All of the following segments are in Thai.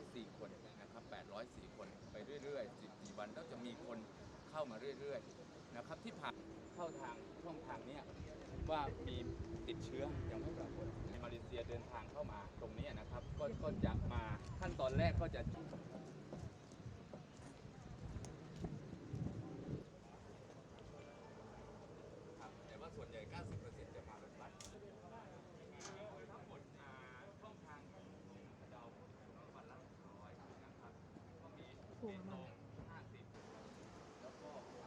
804 คนนะครับ804 คนไปเรื่อยๆ14วันก็จะมีคนเข้ามาเรื่อยๆนะครับที่ผ่านเข้าทางช่องทางนี้ว่ามีติดเชื้อยังไม่ปรากฏในมาเลเซียเดินทางเข้ามาตรงนี้นะครับก็ก็จะมาขั้นตอนแรกก็จะครับแต่ว่าส่วนใหญ่ 90%จะมารถบัสทั้งหมดอ่าช่องทางของกระเดาวันละร้อยนะครับ ก็ มีเบตง50แล้วก็ผ่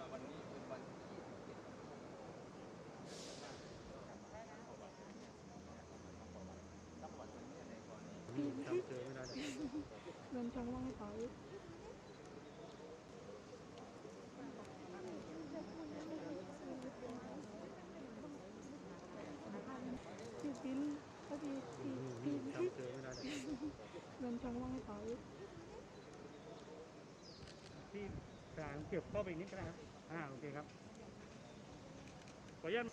ากวันนี้เป็นวันที่ต้องหวัดตรงนี้ในกรณีจำเจอไม่ได้เลยเงินช่องว่างให้เขาพี่ปิ้นก็พี่พี่พี่ จำเจอไม่ได้เลย เงินช่องว่างให้เขา ที่กลาง เก็บเข้าไปอีกนิดก็ได้ครับ อ่า โอเคครับ ขออนุญาต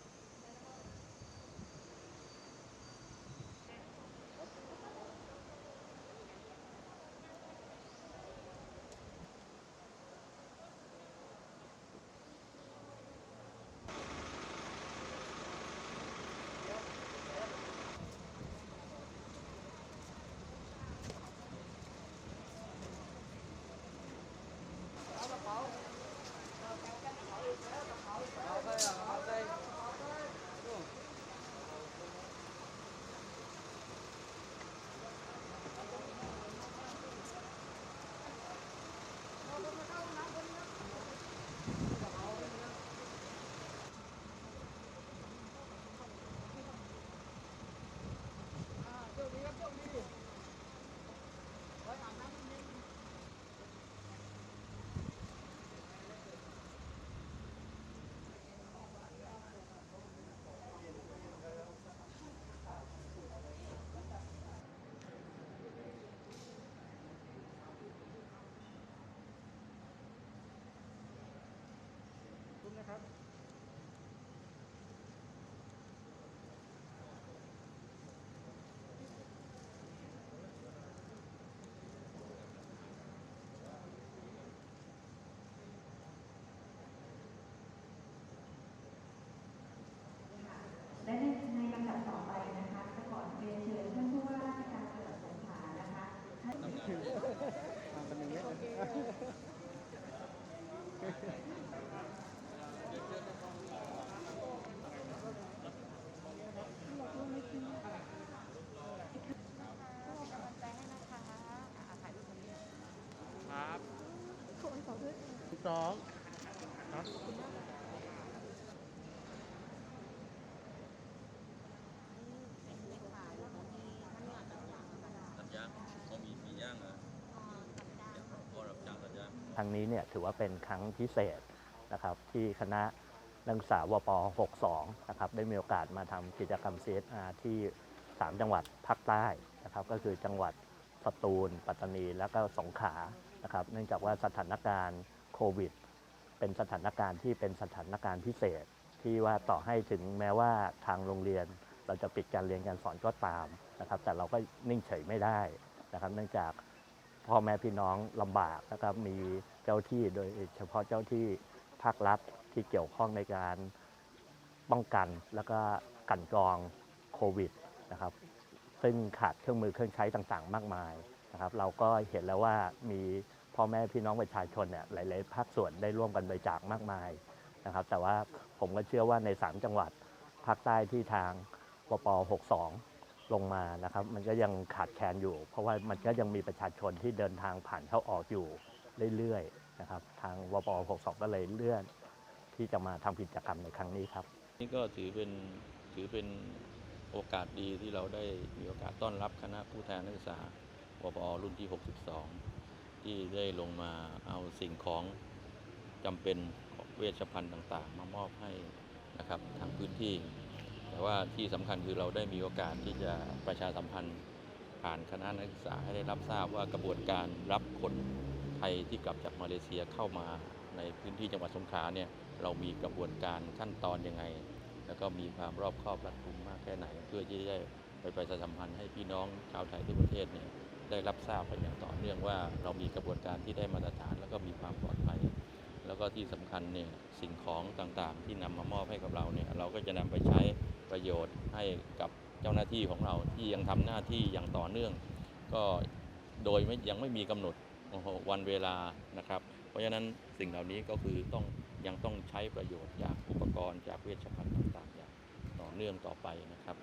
คุณนะครับ และในในลำดับต่อไปนะคะจะขอเรียนเชิญท่านผู้ว่าราชการจังหวัดสงขลานะคะท่าน ทำเป็นอย่างนี้ บอกว่าไม่กิน ครับขอให้เขาด้วยสองครับ ตัดย่างเขามีมีย่างเหรอก็รับจ้างตัดย่าง ครั้งนี้เนี่ยถือว่าเป็นครั้งพิเศษนะครับที่คณะนักศึกษาวป 62 นะครับได้มีโอกาสมาทำกิจกรรม CSR ที่ 3 จังหวัดภาคใต้นะครับก็คือจังหวัดสตูล ปัตตานี แล้วก็สงขลานะครับเนื่องจากว่าสถานการณ์โควิด เป็นสถานการณ์ที่เป็นสถานการณ์พิเศษ ที่ว่าต่อให้ถึงแม้ว่าทางโรงเรียน เราจะปิดการเรียนการสอนก็ตามนะครับแต่เราก็นิ่งเฉยไม่ได้นะครับเนื่องจาก พ่อแม่พี่น้องลำบากนะครับมีเจ้าที่โดยเฉพาะเจ้าที่ภาครัฐที่เกี่ยวข้องในการป้องกันแล้วก็กันกรองโควิดนะครับ ซึ่งขาดเครื่องมือเครื่องใช้ต่างๆ มากมายนะครับ เราก็เห็นแล้วว่ามีพ่อแม่พี่น้องประชาชนเนี่ยหลาย ๆ ภาคส่วนได้ร่วมกันบริจาคมากมายนะครับ แต่ว่าผมก็เชื่อว่าใน 3 จังหวัดภาคใต้ที่ทางปป62 ลงมานะครับ มันก็ยังขาดแคลนอยู่ เพราะว่ามันก็ยังมีประชาชนที่เดินทางผ่านเข้าออกอยู่เรื่อยๆนะครับ ทางวป62 ก็เลยเลื่อนที่จะมาทำกิจกรรมในครั้งนี้ครับ นี่ก็ถือเป็นถือเป็นโอกาสดีที่เราได้มีโอกาสต้อนรับคณะผู้แทนนักศึกษาวปอรุ่นที่ 62 ที่ได้ลงมาเอาสิ่งของจำเป็นเวชภัณฑ์ต่างๆ มามอบให้นะครับทางพื้นที่ แต่ว่าที่สำคัญคือเราได้มีโอกาสที่จะประชาสัมพันธ์ผ่านคณะนักศึกษาให้ได้รับทราบว่ากระบวนการรับขนททยที่กลับจากมาเลเซียเข้ามาในพื้นที่จังหวัดสงขลาเนี่ยเรามีกระบวนการขั้นตอนยังไง แล้วก็มีความรอบคอบรัดกุมมากแค่ไหน เพื่อที่จะได้ไปประชาสัมพันธ์ให้พี่น้องชาวไทยทั่วประเทศเนี่ยได้รับทราบกันอย่างต่อเนื่องว่าเรามีกระบวนการที่ได้มาตรฐาน แล้วก็มีความปลอดภัย แล้วก็ที่สำคัญเนี่ยสิ่งของต่างๆ ที่นำมามอบให้กับเราเนี่ยเราก็จะนำไปใช้ ประโยชน์ให้กับเจ้าหน้าที่ของเราที่ยังทำหน้าที่อย่างต่อเนื่อง ก็โดยไม่ยังไม่มีกำหนดวันเวลานะครับ เพราะฉะนั้นสิ่งเหล่านี้ก็คือต้องยังต้องใช้ประโยชน์จากอุปกรณ์จากเวชภัณฑ์ต่างๆอย่างต่อเนื่องต่อไปนะครับ